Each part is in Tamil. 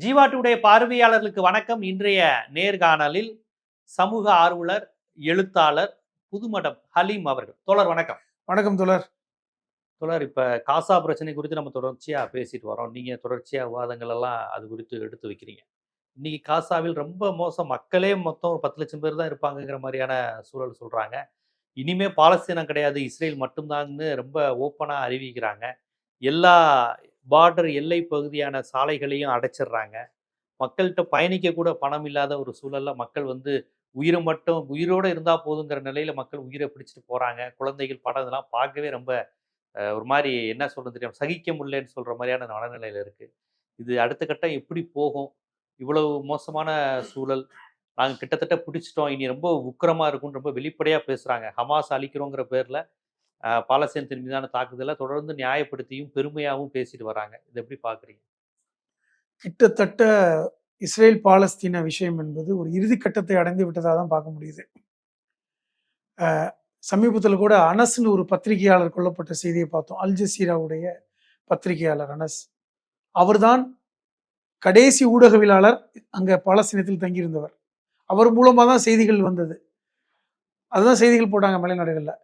ஜீவாட்டுடைய பார்வையாளர்களுக்கு வணக்கம். இன்றைய நேர்காணலில் சமூக ஆர்வலர் எழுத்தாளர் புதுமடம் ஹலீம் அவர்கள். தோழர் வணக்கம். வணக்கம் தோழர். தோழர் இப்ப காசா பிரச்சனை குறித்து நம்ம தொடர்ச்சியா பேசிட்டு வரோம். நீங்க தொடர்ச்சியா விவாதங்கள் எல்லாம் அது குறித்து எடுத்து வைக்கிறீங்க. இன்னைக்கு காசாவில் ரொம்ப மோசம். மக்களே மொத்தம் ஒரு பத்து லட்சம் பேர் தான் இருப்பாங்கங்கிற மாதிரியான சூழல் சொல்றாங்க. இனிமே பாலஸ்தீனம் கிடையாது. இஸ்ரேல் மட்டும்தான்னு ரொம்ப ஓப்பனா அறிவிக்கிறாங்க. எல்லா பார்டர் எல்லை பகுதியான சாலைகளையும் அடைச்சிடுறாங்க. மக்கள்கிட்ட பயணிக்க கூட பணம் இல்லாத ஒரு சூழல்ல மக்கள் வந்து உயிரை மட்டும் உயிரோட இருந்தால் போதுங்கிற நிலையில மக்கள் உயிரை பிடிச்சிட்டு போறாங்க. குழந்தைகள் படம் இதெல்லாம் பார்க்கவே ரொம்ப ஒரு மாதிரி என்ன சொல்றது தெரியும் சகிக்க முடியலன்னு சொல்ற மாதிரியான மனநிலையில இருக்கு. இது அடுத்த கட்டம் எப்படி போகும்? இவ்வளவு மோசமான சூழல். நாங்கள் கிட்டத்தட்ட பிடிச்சிட்டோம். இனி ரொம்ப உக்கிரமாக இருக்கும்னு ரொம்ப வெளிப்படையாக பேசுகிறாங்க ஹமாஸ் அழிக்கிறோங்கிற பேரில் பாலஸ்தீனத்தின் மீதான தாக்குதலை தொடர்ந்து நியாயப்படுத்தியும் பெருமையாகவும் பேசிட்டு வராங்க. இதை எப்படி பார்க்குறீங்க? கிட்டத்தட்ட இஸ்ரேல் பாலஸ்தீன விஷயம் என்பது ஒரு இறுதிக்கட்டத்தை அடைந்து விட்டதாக தான் பார்க்க முடியுது. சமீபத்தில் கூட அனஸ்னு ஒரு பத்திரிகையாளர் கொல்லப்பட்ட செய்தியை பார்த்தோம். அல் ஜசீராவுடைய பத்திரிகையாளர் அனஸ். அவர்தான் கடைசி ஊடகவியலாளர் அங்கே பாலஸ்தீனத்தில் தங்கியிருந்தவர். அவர் மூலமாக தான் செய்திகள் வந்தது. அதுதான் செய்திகள் போட்டாங்க மலைநாடுகளில்.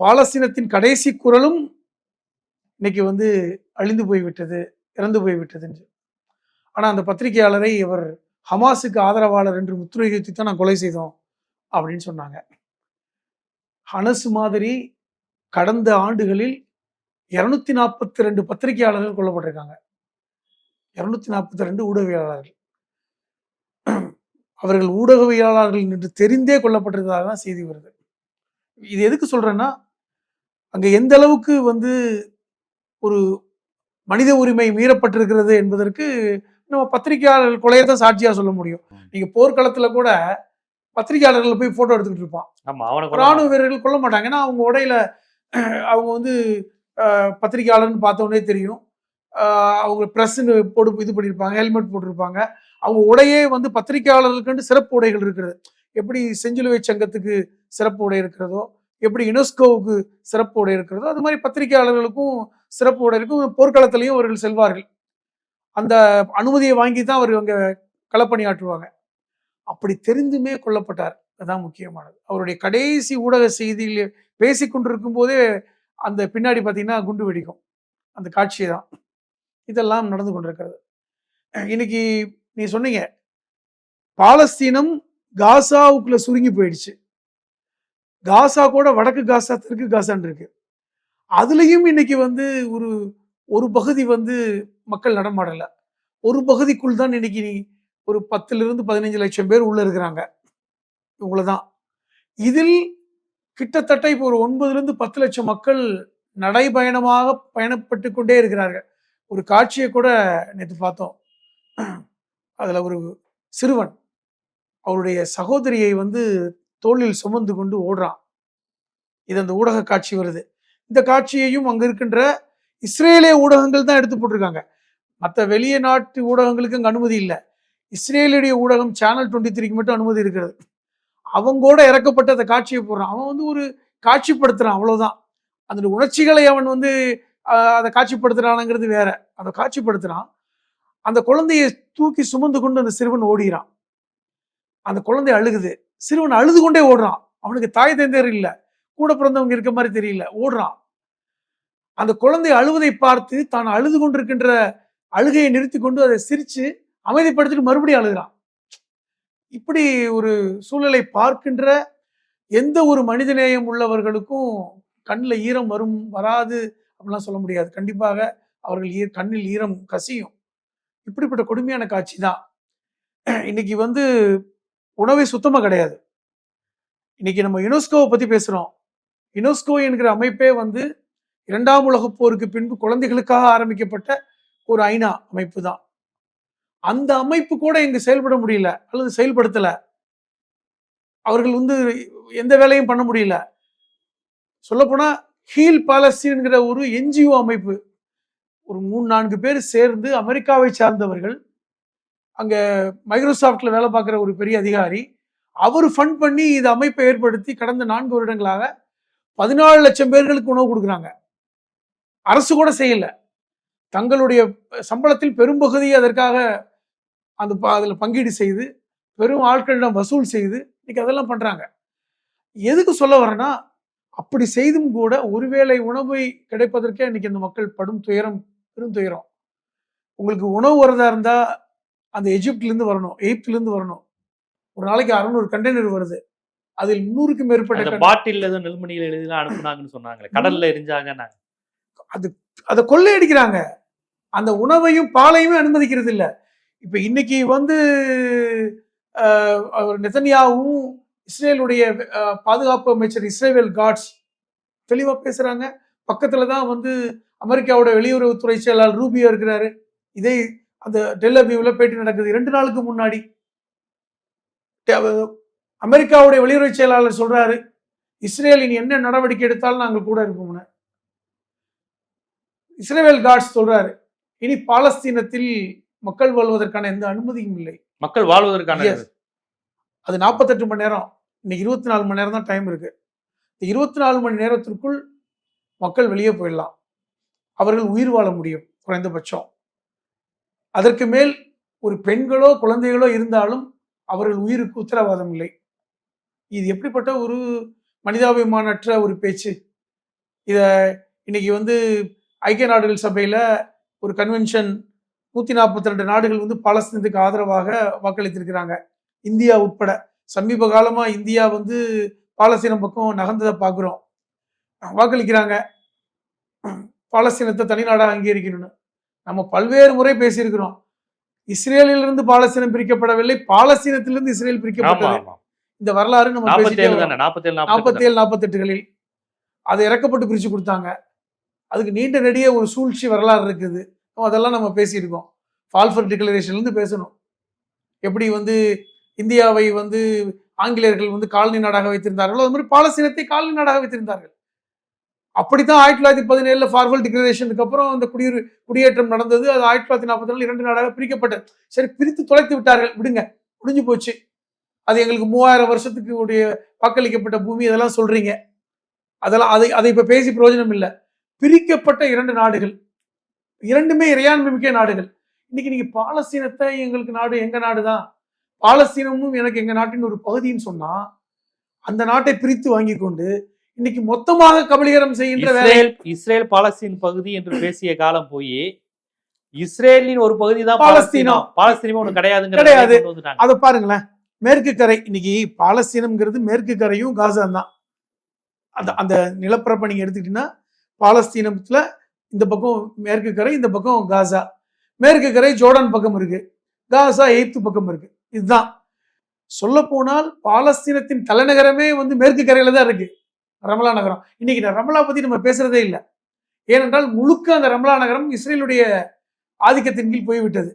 பாலஸ்தீனத்தின் கடைசி குரலும் இன்னைக்கு வந்து அழிந்து போய்விட்டது இறந்து போய்விட்டது ஆனால் அந்த பத்திரிகையாளரை இவர் ஹமாஸுக்கு ஆதரவாளர் என்று முற்றுகை தான் நான் கொலை செய்தோம் அப்படின்னு சொன்னாங்க. ஹனஸ் மாதிரி கடந்த ஆண்டுகளில் இரநூத்தி நாற்பத்தி ரெண்டு பத்திரிகையாளர்கள் கொல்லப்பட்டிருக்காங்க. இரநூத்தி நாற்பத்தி ரெண்டு ஊடகவியலாளர்கள். அவர்கள் ஊடகவியலாளர்கள் என்று தெரிந்தே கொல்லப்பட்டிருந்ததாக தான் செய்தி வருது. இது எதுக்கு சொல்றேன்னா அங்க எந்த அளவுக்கு வந்து ஒரு மனித உரிமை மீறப்பட்டிருக்கிறது என்பதற்கு நம்ம பத்திரிகையாளர்கள் கொலையை தான் சாட்சியா சொல்ல முடியும். நீங்க போர்க்களத்துல கூட பத்திரிகையாளர்கள் போய் போட்டோ எடுத்துக்கிட்டு இருப்பான். ராணுவ வீரர்கள் கொல்ல மாட்டாங்க. ஏன்னா அவங்க உடையில அவங்க வந்து பத்திரிகையாளர்னு பார்த்த உடனே தெரியும் அவங்க ப்ரெஸ்ன்னு போட்டு இது பண்ணியிருப்பாங்க ஹெல்மெட் போட்டிருப்பாங்க. அவங்க உடையே வந்து பத்திரிகையாளர்களுக்கு சிறப்பு உடைகள் இருக்கிறது எப்படி செஞ்சிலுவை சங்கத்துக்கு சிறப்பு உடை இருக்கிறதோ எப்படி யுனெஸ்கோவுக்கு சிறப்பு உடை இருக்கிறதோ அது மாதிரி பத்திரிகையாளர்களுக்கும் சிறப்பு இருக்கும். போர்க்களத்திலையும் அவர்கள் செல்வார்கள். அந்த அனுமதியை வாங்கி தான் அவர் அங்க களப்பணியாற்றுவாங்க. அப்படி தெரிந்துமே கொல்லப்பட்டார். அதுதான் முக்கியமானது. அவருடைய கடைசி ஊடக செய்தியில் பேசி கொண்டிருக்கும் போதே அந்த பின்னாடி பார்த்தீங்கன்னா குண்டு வெடிக்கும். அந்த காட்சி தான். இதெல்லாம் நடந்து கொண்டிருக்கிறது. இன்னைக்கு நீ சொன்னீங்க பாலஸ்தீனம் காசாவுக்குள்ள சுருங்கி போயிடுச்சு. காசா கூட வடக்கு காசா தெற்கு காசான் இருக்கு. அதுலேயும் இன்னைக்கு வந்து ஒரு ஒரு பகுதி வந்து மக்கள் நடமாடலை. ஒரு பகுதிக்குள் தான் இன்னைக்கு ஒரு பத்துலேருந்து பதினஞ்சு லட்சம் பேர் உள்ளே இருக்கிறாங்க. இவ்வளவுதான் இதில் கிட்டத்தட்ட இப்போ ஒரு ஒன்பதுலேருந்து பத்து லட்சம் மக்கள் நடைபயணமாக பயணப்பட்டு கொண்டே இருக்கிறார்கள். ஒரு காட்சியை கூட நேற்று பார்த்தோம். அதில் ஒரு சிறுவன் அவருடைய சகோதரியை வந்து தோளில் சுமந்து கொண்டு ஓடுறான். இது அந்த ஊடக காட்சி வருது. இந்த காட்சியையும் அங்கே இருக்கின்ற இஸ்ரேலிய ஊடகங்கள் தான் எடுத்து போட்டிருக்காங்க. மற்ற வெளிய நாட்டு ஊடகங்களுக்கு அங்கே அனுமதி இல்லை. இஸ்ரேலுடைய ஊடகம் சேனல் டுவெண்ட்டி த்ரீக்கு மட்டும் அனுமதி இருக்கிறது. அவங்கூட இறக்கப்பட்ட அந்த காட்சியை போடுறான். அவன் வந்து ஒரு காட்சிப்படுத்துறான் அவ்வளவுதான். அந்த உணர்ச்சிகளை அவன் வந்து அதை காட்சிப்படுத்துறானுங்கிறது வேற. அதை காட்சிப்படுத்துறான். அந்த குழந்தையை தூக்கி சுமந்து கொண்டு அந்த சிறுவன் ஓடுகிறான் அந்த குழந்தை அழுகுது. சிறுவன் அழுது கொண்டே ஓடுறான். அவனுக்கு தாய் தந்தையர் இல்லை கூட பிறந்தவங்க இருக்க மாதிரி தெரியல. ஓடுறான். அந்த குழந்தை அழுவதை பார்த்து தான் அழுது கொண்டிருக்கின்ற அழுகையை நிறுத்தி கொண்டு அதை சிரித்து அமைதிப்படுத்திட்டு மறுபடியும் அழுகிறான். இப்படி ஒரு சூழலை பார்க்கின்ற எந்த ஒரு மனிதநேயம் உள்ளவர்களுக்கும் கண்ணில் ஈரம் வரும் வராது அப்படிலாம் சொல்ல முடியாது. கண்டிப்பாக அவர்கள் ஈர கண்ணில் ஈரம் கசியும். இப்படிப்பட்ட கொடுமையான காட்சி தான். இன்னைக்கு வந்து உணவே சுத்தமாக கிடையாது. இன்னைக்கு நம்ம யுனெஸ்கோவை பற்றி பேசுகிறோம் யுனெஸ்கோ என்கிற அமைப்பே வந்து இரண்டாம் உலகப் போருக்கு பின்பு குழந்தைகளுக்காக ஆரம்பிக்கப்பட்ட ஒரு ஐநா அமைப்பு தான் அந்த அமைப்பு கூட இங்கு செயல்பட முடியல அல்லது செயல்படுத்தலை. அவர்கள் வந்து எந்த வேலையும் பண்ண முடியல. சொல்லப்போனால் ஹீல் பாலஸ்தீன்கிற ஒரு என்ஜிஓ அமைப்பு. ஒரு மூணு நான்கு பேர் சேர்ந்து அமெரிக்காவை சார்ந்தவர்கள் அங்கே மைக்ரோசாஃப்டில் வேலை பார்க்குற ஒரு பெரிய அதிகாரி அவர் ஃபண்ட் பண்ணி இந்த அமைப்பை ஏற்படுத்தி கடந்த நான்கு வருடங்களாக பதினாலு லட்சம் பேர்களுக்கு உணவு கொடுக்குறாங்க. அரசு கூட செய்யலை. தங்களுடைய சம்பளத்தில் பெரும்பகுதியை அதற்காக அந்த ப- பங்கீடு செய்து பெரும் ஆட்களிடம் வசூல் செய்து இன்னைக்கு அதெல்லாம் பண்ணுறாங்க எதுக்கு சொல்ல வரேன்னா அப்படி செய்தும் கூட ஒருவேளை உணவை கிடைப்பதற்கே இன்னைக்கு அந்த மக்கள் படும் துயரம் பெரும் துயரம். உங்களுக்கு உணவு வரதா இருந்தால் அந்த எஜிப்ட்ல இருந்து வரணும் எகிப்துல இருந்து வரணும். ஒரு நாளைக்கு அறுநூறு கண்டெய்னர் வருது. அதில் முன்னூறுக்கும் மேற்பட்ட பாட்டில் ஏதோ நெல்மணியில் எழுதிலாம் அனுப்புனாங்கன்னு சொன்னாங்களே. கடல்ல எரிஞ்சாங்க அதை கொள்ளையடிக்கிறாங்க. அந்த உணவையும் பாலையுமே அனுமதிக்கிறது இல்ல இப்ப இன்னைக்கு வந்து நெதன்யாவும் இஸ்ரேலுடைய பாதுகாப்பு அமைச்சர் இஸ்ரேல் காட்ஸ் தெளிவா பேசுறாங்க. பக்கத்துல தான் வந்து அமெரிக்காவோட வெளியுறவுத்துறை செயலாளர் ரூபியோ இருக்கிறாரு. இதே அந்த டெல் அபீவ்ல பேட்டி நடக்குது. ரெண்டு நாளுக்கு முன்னாடி அமெரிக்காவுடைய வெளியுறவு செயலாளர் சொல்றாரு இஸ்ரேல் இனி என்ன நடவடிக்கை எடுத்தாலும் நாங்கள் கூட இருப்போம்னு. இஸ்ரேல் காட்ஸ் சொல்றாரு இனி பாலஸ்தீனத்தில் மக்கள் வாழ்வதற்கான எந்த அனுமதியும் இல்லை. மக்கள் வாழ்வதற்கான. அது நாற்பத்தெட்டு மணி நேரம் இன்னைக்கு இருபத்தி நாலு மணி நேரம் தான் டைம் இருக்கு. இந்த இருபத்தி நாலு மணி நேரத்திற்குள் மக்கள் வெளியே போயிடலாம். அவர்கள் உயிர் வாழ முடியும் குறைந்தபட்சம். அதற்கு மேல் ஒரு பெண்களோ குழந்தைகளோ இருந்தாலும் அவர்கள் உயிருக்கு உத்தரவாதம் இல்லை இது எப்படிப்பட்ட ஒரு மனிதாபிமானற்ற ஒரு பேச்சு? இதை இன்னைக்கு வந்து ஐக்கிய நாடுகள் சபையில் ஒரு கன்வென்ஷன் நூற்றி நாற்பத்தி ரெண்டு நாடுகள் வந்து பாலஸ்தீனத்துக்கு ஆதரவாக வாக்களித்திருக்கிறாங்க. இந்தியா உட்பட. சமீப காலமாக இந்தியா வந்து பாலஸ்தீனம் பக்கம் நகர்ந்ததை பார்க்குறோம். வாக்களிக்கிறாங்க. பாலஸ்தீனத்தை தனிநாடாக அங்கீகரிக்கணும்னு. நம்ம பல்வேறு முறை பேசியிருக்கிறோம். இஸ்ரேலிலிருந்து பாலஸ்தீனம் பிரிக்கப்படவில்லை. பாலஸ்தீனத்திலிருந்து இஸ்ரேல் பிரிக்கப்பட்டது. இந்த வரலாறு நம்ம நாற்பத்தி ஏழு நாற்பத்தி நாற்பத்தெட்டுகளில் அதை இறக்கப்பட்டு பிரிச்சு கொடுத்தாங்க. அதுக்கு நீண்ட நெடிய ஒரு சூழ்ச்சி வரலாறு இருக்குது. அதெல்லாம் நம்ம பேசியிருக்கோம். ஃபால்ஃபர் டிக்ளரேஷன்லேருந்து பேசணும். எப்படி வந்து இந்தியாவை வந்து ஆங்கிலேயர்கள் வந்து காலனி நாடாக வைத்திருந்தார்களோ அது மாதிரி பாலஸ்தீனத்தை காலனி நாடாக வைத்திருந்தார்கள். அப்படித்தான் ஆயிரத்தி தொள்ளாயிரத்தி பதினேழுல ஃபார்வல் டிக்ளரேஷனுக்கு அப்புறம் அந்த குடியுரி குடியேற்றம் நடந்தது. அது ஆயிரத்தி தொள்ளாயிரத்தி நாற்பத்தி நாலு இரண்டு நாடாக பிரிக்கப்பட்டது சரி பிரித்து தொலைத்து விட்டார்கள். விடுங்க முடிஞ்சு போச்சு. அது எங்களுக்கு மூவாயிரம் வருஷத்துக்கு உடைய வாக்களிக்கப்பட்ட பூமி இதெல்லாம் சொல்றீங்க. அதெல்லாம் அதை அதை இப்ப பேசி பிரயோஜனம் இல்லை. பிரிக்கப்பட்ட இரண்டு நாடுகள். இரண்டுமே இறையாண்மை மிக்க நாடுகள். இன்னைக்கு நீங்க பாலஸ்தீனத்தை எங்களுக்கு நாடு எங்க நாடு தான் பாலஸ்தீனமும் எனக்கு எங்க நாட்டின் ஒரு பகுதின்னு சொன்னா அந்த நாட்டை பிரித்து வாங்கி கொண்டு இன்னைக்கு மொத்தமாக கபலீகரம் செய்கின்ற இஸ்ரேல் இஸ்ரேல் பாலஸ்தீன் பகுதி என்று பேசிய காலம் போய் இஸ்ரேலின் ஒரு பகுதி தான் பாலஸ்தீனம். பாலஸ்தீனம் ஒண்ணு கிடையாதுங்கிற கிடையாது. அதை பாருங்களேன். மேற்கு கரை இன்னைக்கு பாலஸ்தீனம்ங்கிறது மேற்கு கரையும் காசா தான். அந்த அந்த நிலப்பரப்பை நீங்க எடுத்துக்கிட்டீங்கன்னா பாலஸ்தீனத்துல இந்த பக்கம் மேற்கு கரை இந்த பக்கம் காசா. மேற்கு கரை ஜோர்டான் பக்கம் இருக்கு. காசா எய்த்து பக்கம் இருக்கு. இதுதான். சொல்ல போனால் பாலஸ்தீனத்தின் தலைநகரமே வந்து மேற்கு கரையில தான் இருக்கு. ரமலா நகரம். இன்னைக்கு இந்த ரமலா பத்தி நம்ம பேசுறதே இல்லை. ஏனென்றால் முழுக்க அந்த ரமலா நகரம் இஸ்ரேலுடைய ஆதிக்கத்தின் கீழ் போய்விட்டது.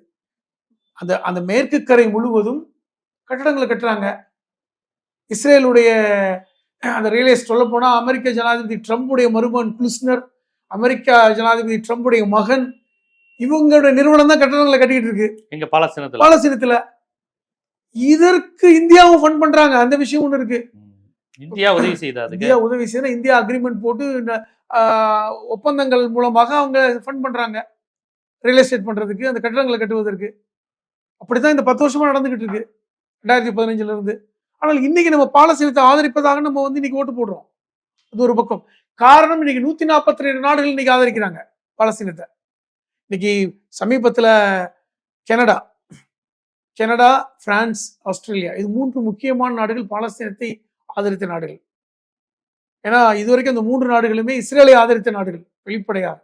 அந்த அந்த மேற்கு கரை முழுவதும் கட்டடங்களை கட்டுறாங்க. இஸ்ரேலுடைய அந்த ரியலைஸ் சொல்ல போனா அமெரிக்க ஜனாதிபதி ட்ரம்புடைய மருமகன் குலிஸ்னர் அமெரிக்கா ஜனாதிபதி ட்ரம்புடைய மகன் இவங்களுடைய நிறுவனம் தான் கட்டடங்களை கட்டிக்கிட்டு இருக்கு. எங்க பாலஸ்தீனத்துல. பாலஸ்தீனத்துல. இதற்கு இந்தியாவும் ஃபண்ட் பண்றாங்க. அந்த விஷயம் ஒண்ணு இருக்கு. இந்தியா உதவி செய்தாது அதுக்கு. இந்தியா உதவி செய்யணும் இந்தியா அக்ரிமெண்ட் போட்டு இந்த, ஒப்பந்தங்கள் மூலமாக அவங்க ஃபண்ட் பண்றாங்க. ரியல் எஸ்டேட் பண்றதுக்கு அந்த கட்டடங்களை கட்டுவதற்கு. அப்படித்தான் இந்த பத்து வருஷமா நடந்துகிட்டு இருக்கு. ரெண்டாயிரத்தி பதினஞ்சுல இருந்து. ஆனால் இன்னைக்கு நம்ம பாலஸ்தீனத்தை ஆதரிப்பதாக நம்ம வந்து இன்னைக்கு ஓட்டு போடுறோம். அது ஒரு பக்கம். காரணம் இன்னைக்கு நூத்தி நாற்பத்தி ரெண்டு நாடுகள் இன்னைக்கு ஆதரிக்கிறாங்க பாலஸ்தீனத்தை இன்னைக்கு சமீபத்துல கனடா கனடா பிரான்ஸ் ஆஸ்திரேலியா இது மூன்று முக்கியமான நாடுகள் பாலஸ்தீனத்தை ஆதரித்த நாடுகள். ஏன்னா இதுவரைக்கும் அந்த மூன்று நாடுகளுமே இஸ்ரேலை ஆதரித்த நாடுகள் வெளிப்படையாக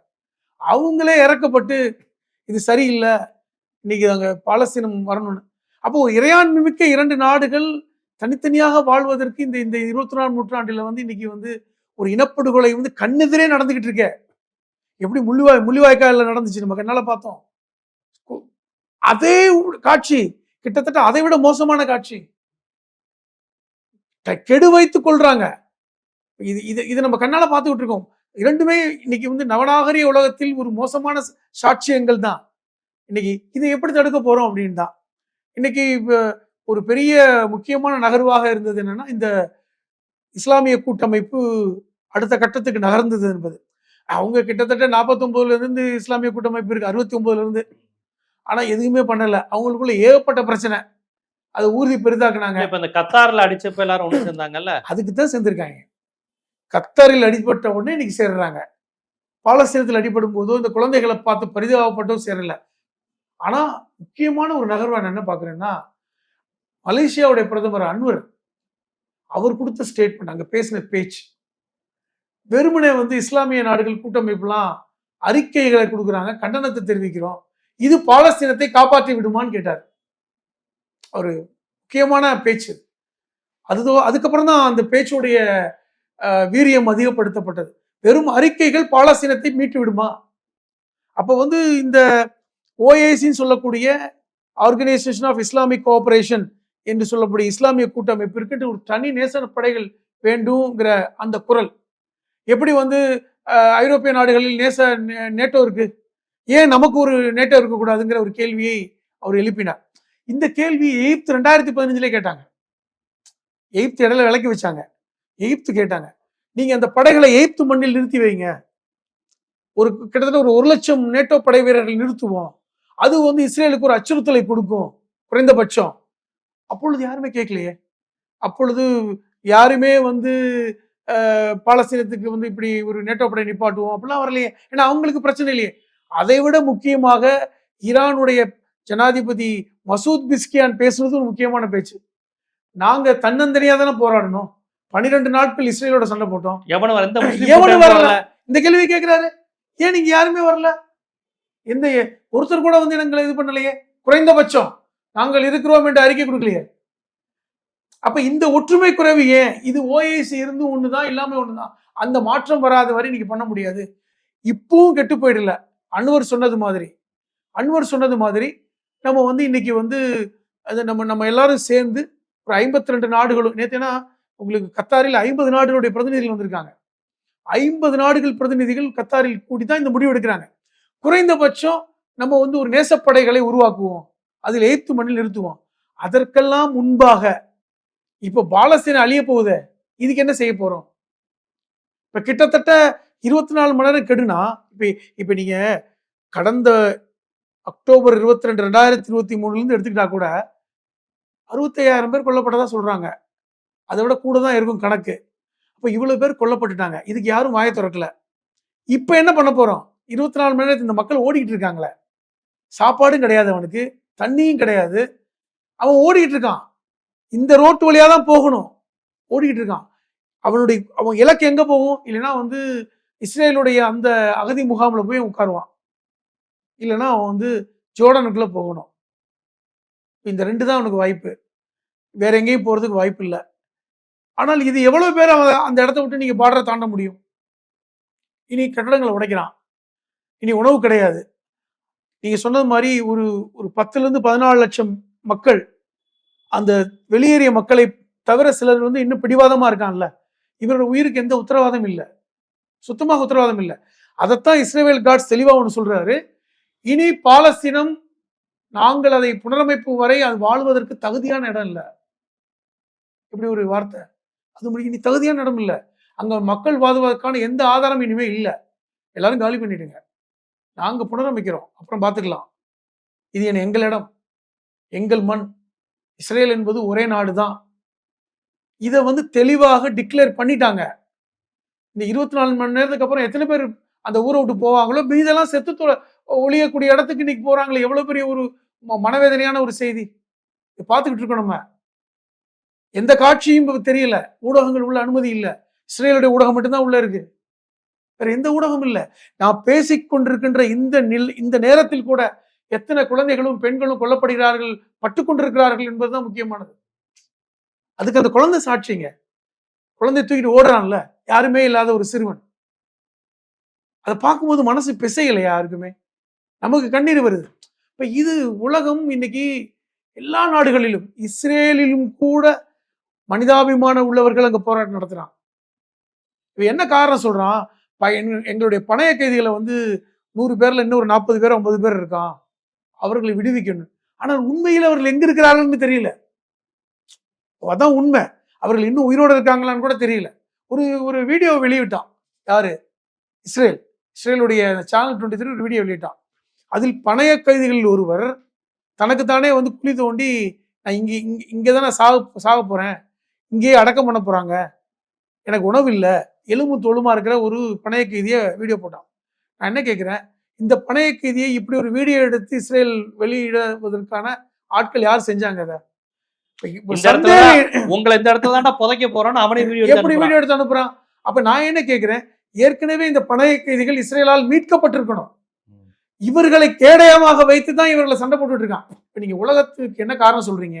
அவங்களே இறக்கப்பட்டு இது சரியில்லை இன்னைக்கு அங்கே பாலஸ்தீனம் வரணும்னு. அப்போ இறையாண்மை மிக்க இரண்டு நாடுகள் தனித்தனியாக வாழ்வதற்கு இந்த இந்த இருபத்தி நாலு நூற்றாண்டில் வந்து இன்னைக்கு வந்து ஒரு இனப்படுகொலை வந்து கண்ணெதிரே நடந்துகிட்டு இருக்கே. எப்படி முள்ளிவாய் முள்ளிவாய்க்கால நடந்துச்சு நம்ம கண்ணால பார்த்தோம். அதே காட்சி கிட்டத்தட்ட அதை விட மோசமான காட்சி. கெடு வைத்துக் கொள்றாங்க. இது இது இது நம்ம கண்ணால பார்த்துக்கிட்டு இருக்கோம் இரண்டுமே இன்னைக்கு வந்து நவநாகரிக உலகத்தில் ஒரு மோசமான சாட்சியங்கள் தான். இன்னைக்கு இதை எப்படி தடுக்க போறோம் அப்படின்னு தான் இன்னைக்கு ஒரு பெரிய முக்கியமான நகர்வாக இருந்தது என்னன்னா இந்த இஸ்லாமிய கூட்டமைப்பு அடுத்த கட்டத்துக்கு நகர்ந்தது என்பது. அவங்க கிட்டத்தட்ட 49 இருந்து இஸ்லாமிய கூட்டமைப்பு இருக்கு அறுபத்தி ஒன்பதுல இருந்து. ஆனா எதுவுமே பண்ணல. அவங்களுக்குள்ள ஏகப்பட்ட பிரச்சனை. அதை ஊர்தி பெரிதாக்குனாங்க. இப்ப இந்த கத்தார்ல அடிச்சப்ப எல்லாரும் ஒண்ணு சேர்ந்தாங்கல்ல? அதுக்கு தான் சேர்ந்திருக்காங்க. கத்தாரில் அடிபட்ட உடனே இன்னைக்கு சேர்றாங்க. பாலஸ்தீனத்தில் அடிபடும் போதோ இந்த குழந்தைகளை பார்த்து பரிதாபப்பட்டோ சேரல. ஆனா முக்கியமான ஒரு நகர்வா நான் என்ன பாக்குறேன்னா மலேசியாவுடைய பிரதமர் அன்வர் அவர் கொடுத்த ஸ்டேட்மெண்ட் அங்க பேசின பேச்சு. வெறுமனே வந்து இஸ்லாமிய நாடுகள் கூட்டமைப்புலாம் அறிக்கைகளை கொடுக்குறாங்க கண்டனத்தை தெரிவிக்கிறோம். இது பாலஸ்தீனத்தை காப்பாற்றி விடுமான்னு கேட்டார். ஒரு முக்கியமான பேச்சு. அது அதுக்கப்புறம் தான் அந்த பேச்சுடைய வீரியம் அதிகப்படுத்தப்பட்டது. வெறும் அறிக்கைகள் பாலஸ்தீனத்தை மீட்டு விடுமா? அப்போ வந்து இந்த ஓஏசின்னு சொல்லக்கூடிய ஆர்கனைசேஷன் ஆஃப் இஸ்லாமிக் கோஆபரேஷன் என்று சொல்லக்கூடிய இஸ்லாமிய கூட்டமைப்பிற்கு ஒரு தனி நேசன படைகள் வேண்டுங்கிற அந்த குரல். எப்படி வந்து ஐரோப்பிய நாடுகளில் நேச நே- நேட்டோ இருக்கு? ஏன் நமக்கு ஒரு நேட்டோ இருக்கக்கூடாதுங்கிற ஒரு கேள்வியை அவர் எழுப்பினார். இந்த கேள்வி எகிப்து ரெண்டாயிரத்தி பதினஞ்சுலேயே கேட்டாங்க. எகிப்து இடையில விளக்கி வச்சாங்க. எகிப்து கேட்டாங்க. நீங்க அந்த படைகளை எயிப்து மண்ணில் நிறுத்தி வைங்க. ஒரு கிட்டத்தட்ட ஒரு ஒரு லட்சம் நேட்டோ படை வீரர்கள் நிறுத்துவோம். அது வந்து இஸ்ரேலுக்கு ஒரு அச்சுறுத்தலை கொடுக்கும். குறைந்தபட்சம். அப்பொழுது யாருமே கேட்கலையே. அப்பொழுது யாருமே வந்து பாலஸ்தீனத்துக்கு வந்து இப்படி ஒரு நேட்டோ படை நிப்பாட்டுவோம் அப்படிலாம் வரலையே. ஏன்னா அவங்களுக்கு பிரச்சனை இல்லையே. அதை விட முக்கியமாக ஈரானுடைய ஜனாதிபதி மசூத் பிஸ்கியான் பேசுனது ஒரு முக்கியமான பேச்சு. நாங்க தன்னந்தனியா தானே போராடணும். பன்னிரெண்டு நாட்கள் இஸ்ரேலோட சண்டை போட்டோம். எவனும் எவனும் வரல. வரல. இந்த கேள்வி கேட்கிறாரு ஏன் நீங்க யாருமே வரல? எந்த ஒருத்தர் கூட வந்து எங்களை இது பண்ணலையே? குறைந்தபட்சம் நாங்கள் இருக்கிறோம் என்று அறிக்கை கொடுக்கலையே. அப்ப இந்த ஒற்றுமை குறைவு ஏன்? இது ஓஏசி இருந்து ஒண்ணுதான் இல்லாம ஒண்ணுதான். அந்த மாற்றம் வராத வரை நீங்க பண்ண முடியாது. இப்பவும் கெட்டு போயிடல. அன்வர் சொன்னது மாதிரி. அன்வர் சொன்னது மாதிரி நம்ம வந்து இன்னைக்கு வந்து அது நம்ம நம்ம எல்லாரும் சேர்ந்து ஒரு ஐம்பத்தி ரெண்டு நாடுகளும் நேற்றுனா உங்களுக்கு கத்தாரில் ஐம்பது நாடுகளுடைய பிரதிநிதிகள் வந்திருக்காங்க. ஐம்பது நாடுகள் பிரதிநிதிகள் கத்தாரில் கூடி தான் இந்த முடிவு எடுக்கிறாங்க. குறைந்தபட்சம் நம்ம வந்து ஒரு நேசப்படைகளை உருவாக்குவோம். அதில் எய்த்து மண்ணில் நிறுத்துவோம். அதற்கெல்லாம் முன்பாக இப்போ பாலஸ்தீன் அழிய போகுதே இதுக்கு என்ன செய்ய போறோம்? இப்போ கிட்டத்தட்ட இருபத்தி நாலு மணி நேரம் கெடுனா இப்போ இப்போ நீங்க கடந்த அக்டோபர் இருபத்தி ரெண்டு ரெண்டாயிரத்தி இருபத்தி மூணுலேருந்து எடுத்துக்கிட்டா கூட அறுபத்தையாயிரம் பேர் கொல்லப்பட்டதாக சொல்கிறாங்க அதை விட கூட தான் இருக்கும் கணக்கு. அப்போ இவ்வளோ பேர் கொல்லப்பட்டுட்டாங்க. இதுக்கு யாரும் வாயை திறக்கல. இப்போ என்ன பண்ண போகிறோம் இருபத்தி நாலு மணி நேரத்துக்கு இந்த மக்கள் ஓடிக்கிட்டு இருக்காங்களே. சாப்பாடும் கிடையாது அவனுக்கு தண்ணியும் கிடையாது. அவன் ஓடிக்கிட்டு இருக்கான். இந்த ரோட்டு வழியாக தான் போகணும். ஓடிக்கிட்டு இருக்கான். அவனுடைய அவன் இலக்கு எங்கே போகும்? இல்லைன்னா வந்து இஸ்ரேலுடைய அந்த அகதி முகாமில் போய் உட்காருவான். இல்லைன்னா அவன் வந்து ஜோர்டனுக்குள்ளே போகணும். இந்த ரெண்டு தான் அவனுக்கு வாய்ப்பு. வேற எங்கேயும் போகிறதுக்கு வாய்ப்பு இல்லை. ஆனால் இது எவ்வளோ பேர் அவன் அந்த இடத்த விட்டு நீங்கள் பார்டரை தாண்ட முடியும்? இனி கட்டடங்களை உடைக்கிறான். இனி உணவு கிடையாது. நீங்கள் சொன்னது மாதிரி ஒரு ஒரு பத்துலேருந்து பதினாலு லட்சம் மக்கள் அந்த வெளியேறிய மக்களை தவிர சிலர் வந்து இன்னும் பிடிவாதமாக இருக்கான்ல இவரோட உயிருக்கு எந்த உத்தரவாதம் இல்லை. சுத்தமாக உத்தரவாதம் இல்லை. அதைத்தான் இஸ்ரேவேல் காட்ஸ் தெளிவாக ஒன்று சொல்கிறாரு இனி பாலஸ்தீனம் நாங்கள் அதை புனரமைப்பு வரை அது வாழ்வதற்கு தகுதியான இடம் இல்லை. இப்படி ஒரு வார்த்தை. அது இனி தகுதியான இடம் இல்லை. அங்க மக்கள் வாழ்வதற்கான எந்த ஆதாரமும் இனிமே இல்லை. எல்லாரும் காலி பண்ணிடுங்க. நாங்க புனரமைக்கிறோம். அப்புறம் பார்த்துக்கலாம் இது என் எங்கள் இடம். எங்கள் மண். இஸ்ரேல் என்பது ஒரே நாடு தான் இதை வந்து தெளிவாக டிக்ளேர் பண்ணிட்டாங்க. இந்த இருபத்தி நாலு மணி நேரத்துக்கு அப்புறம் எத்தனை பேர் அந்த ஊரை விட்டு போவாங்களோ? மீதெல்லாம் செத்து ஒழியக்கூடிய இடத்துக்கு இன்னைக்கு போறாங்களே எவ்வளவு பெரிய ஒரு மனவேதனையான ஒரு செய்தி. இதை பார்த்துக்கிட்டு இருக்கோம் நம்ம. எந்த காட்சியும் தெரியல. ஊடகங்கள் உள்ள அனுமதி இல்லை. இஸ்ரேலுடைய ஊடகம் மட்டும்தான் உள்ள இருக்கு. வேற எந்த ஊடகம் இல்லை. நான் பேசிக்கொண்டிருக்கின்ற இந்த நில் இந்த நேரத்தில் கூட எத்தனை குழந்தைகளும் பெண்களும் கொல்லப்படுகிறார்கள் பட்டுக்கொண்டிருக்கிறார்கள் என்பதுதான் முக்கியமானது. அதுக்கு அந்த குழந்தை சாட்சிங்க. குழந்தை தூக்கிட்டு ஓடுறான்ல. யாருமே இல்லாத ஒரு சிறுவன். அதை பார்க்கும்போது மனசு பிசையலை யாருக்குமே. நமக்கு கண்ணீர் வருது. இப்போ இது உலகம் இன்னைக்கு எல்லா நாடுகளிலும் இஸ்ரேலிலும் கூட மனிதாபிமான உள்ளவர்கள் அங்கே போராட்டம் நடத்துகிறான் இப்போ என்ன காரணம் சொல்கிறான் ப- எங்களுடைய பணைய கைதிகளை வந்து நூறு பேரில் இன்னும் ஒரு நாற்பது பேர் ஐம்பது பேர் இருக்கான். அவர்களை விடுவிக்கணும். ஆனால் உண்மையில் அவர்கள் எங்கே இருக்கிறார்கள்னு தெரியல. அதான் உண்மை. அவர்கள் இன்னும் உயிரோடு இருக்காங்களான்னு கூட தெரியல. ஒரு ஒரு வீடியோ வெளியிட்டான். யாரு? இஸ்ரேல். இஸ்ரேலுடைய சேனல் டுவெண்ட்டி த்ரீ ஒரு வீடியோ வெளியிட்டான். அதில் பணைய கைதிகளில் ஒருவர் தனக்குத்தானே வந்து குழி தோண்டி நான் இங்கே இங்கே இங்கே தான் நான் சாக சாக போகிறேன் இங்கேயே அடக்கம் பண்ண போகிறாங்க எனக்கு உணவு இல்லை. எலும்பு தோலுமா இருக்கிற ஒரு பணைய கைதியை வீடியோ போட்டான். நான் என்ன கேட்குறேன்? இந்த பணைய கைதியை இப்படி ஒரு வீடியோ எடுத்து இஸ்ரேல் வெளியிடுவதற்கான ஆட்கள் யார் செஞ்சாங்க அதை? உங்களை இந்த இடத்துல தான்டா புதைக்க போறோம்னு அவனே வீடியோ எப்படி வீடியோ எடுத்து அனுப்புறான்? அப்ப நான் என்ன கேட்கிறேன்? ஏற்கனவே இந்த பணைய கைதிகள் இஸ்ரேலால் மீட்கப்பட்டிருக்கணும். இவர்களை கேடயமாக வைத்து தான் இவர்களை சண்டை போட்டுட்டு இருக்கான் இப்போ நீங்கள் உலகத்துக்கு என்ன காரணம் சொல்றீங்க?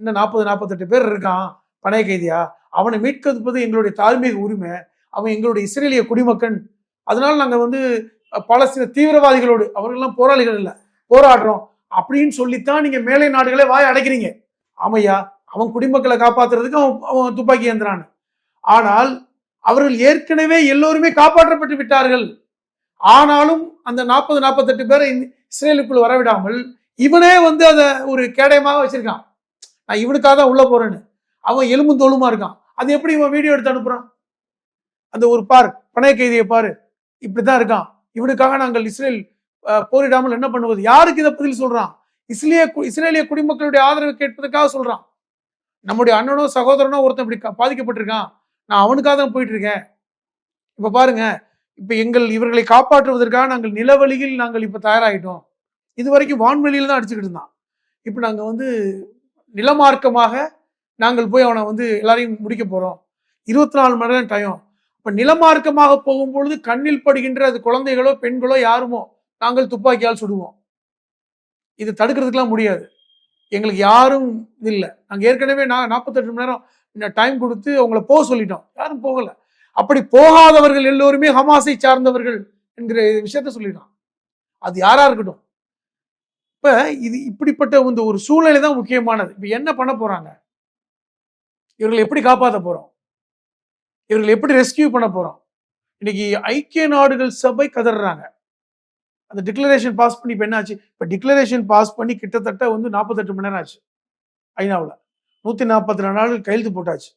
இன்னும் நாற்பது நாற்பத்தெட்டு பேர் இருக்கான் பணைய கைதியா? அவனை மீட்கப்பது எங்களுடைய தார்மீக உரிமை அவன் எங்களுடைய இஸ்ரேலிய குடிமக்கன் அதனால நாங்கள் வந்து பல சில தீவிரவாதிகளோடு அவர்கள்லாம் போராளிகள் இல்லை போராடுறோம். அப்படின்னு சொல்லித்தான் நீங்கள் மேலை நாடுகளே வாய் அடைக்கிறீங்க. ஆமையா அவன் குடிமக்களை காப்பாத்துறதுக்கு அவன் அவன் துப்பாக்கி ஏந்திரான் ஆனால் அவர்கள் ஏற்கனவே எல்லோருமே காப்பாற்றப்பட்டு விட்டார்கள். ஆனாலும் அந்த நாற்பது நாற்பத்தெட்டு பேரை இஸ்ரேலுக்குள் வரவிடாமல் இவனே வந்து அதை ஒரு கேடயமாக வச்சிருக்கான். நான் இவனுக்காக தான் உள்ள போறேன்னு. அவன் எலும்பும் தோலுமா இருக்கான். அது எப்படி இவன் வீடியோ எடுத்து அனுப்புறான்? அந்த ஒரு பார் பணைய கைதியை பாரு. இப்படிதான் இருக்கான். இவனுக்காக நாங்கள் இஸ்ரேல் போரிடாமல் என்ன பண்ணுவது? யாருக்கு இதை பதில் சொல்றான்? இஸ்ரேலிய கு- இஸ்ரேலிய குடிமக்களுடைய ஆதரவு கேட்பதற்காக சொல்றான். நம்முடைய அண்ணனோ சகோதரனோ ஒருத்தன் இப்படி பாதிக்கப்பட்டிருக்கான். நான் அவனுக்காக தான் போயிட்டு இருக்கேன். இப்ப பாருங்க இப்ப எங்கள் இவர்களை காப்பாற்றுவதற்காக நாங்கள் நிலவழியில் நாங்கள் இப்ப தயாராகிட்டோம் இது வரைக்கும் வான்வெளியில தான் அடிச்சுக்கிட்டு இருந்தான். இப்ப நாங்க வந்து நிலமார்க்கமாக நாங்கள் போய் அவனை வந்து எல்லாரையும் முடிக்க போறோம். இருபத்தி நாலு மணி நேரம் டயம் இப்ப நிலமார்க்கமாக போகும்பொழுது கண்ணில் படுகின்ற அது குழந்தைகளோ பெண்களோ யாருமோ நாங்கள் துப்பாக்கியால் சுடுவோம். இது தடுக்கிறதுக்கெல்லாம் முடியாது. எங்களுக்கு யாரும் இல்லை. நாங்கள் ஏற்கனவே நான் நாற்பத்தெட்டு மணி நேரம் டைம் கொடுத்து அவங்கள போக சொல்லிட்டோம். யாரும் போகலை. அப்படி போகாதவர்கள் எல்லோருமே ஹமாஸை சார்ந்தவர்கள் என்கிற விஷயத்த சொல்லிடுறான் அது யாரா இருக்கட்டும். இப்ப இது இப்படிப்பட்ட இந்த ஒரு சூழ்நிலை தான் முக்கியமானது. இப்ப என்ன பண்ண போறாங்க? இவர்களை எப்படி காப்பாற்ற போறோம்? இவர்களை எப்படி ரெஸ்கியூ பண்ண போறோம்? இன்னைக்கு ஐக்கிய நாடுகள் சபை கதறாங்க அந்த டிக்ளரேஷன் பாஸ் பண்ணி இப்போ என்னாச்சு? இப்போ டிக்ளரேஷன் பாஸ் பண்ணி கிட்டத்தட்ட வந்து நாற்பத்தெட்டு மணி நேரம் ஆச்சு. ஐநாவில் நூற்றி நாற்பத்தி ரெண்டு நாடுகள் கையெழுத்து போட்டாச்சு.